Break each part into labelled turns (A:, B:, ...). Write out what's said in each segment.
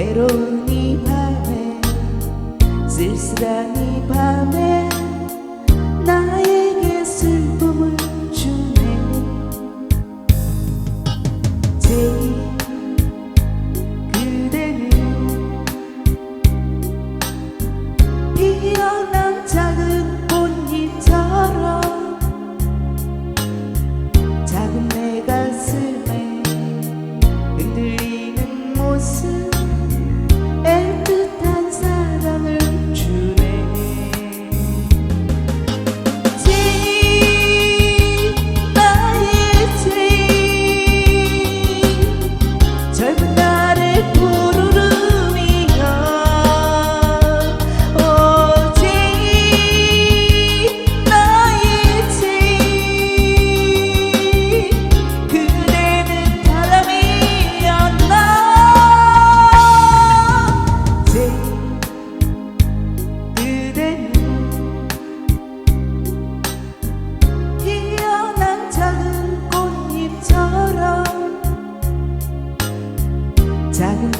A: 외로운 이 밤에 쓸쓸한 이 밤에 나의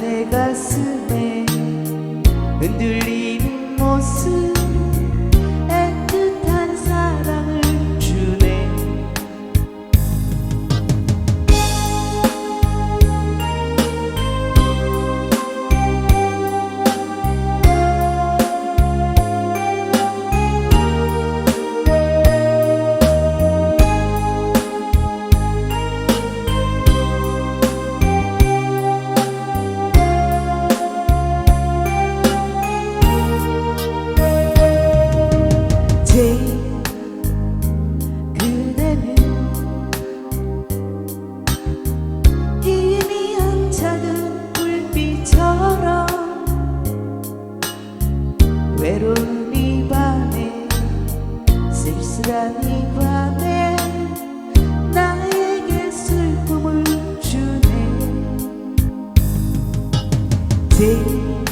A: negar day.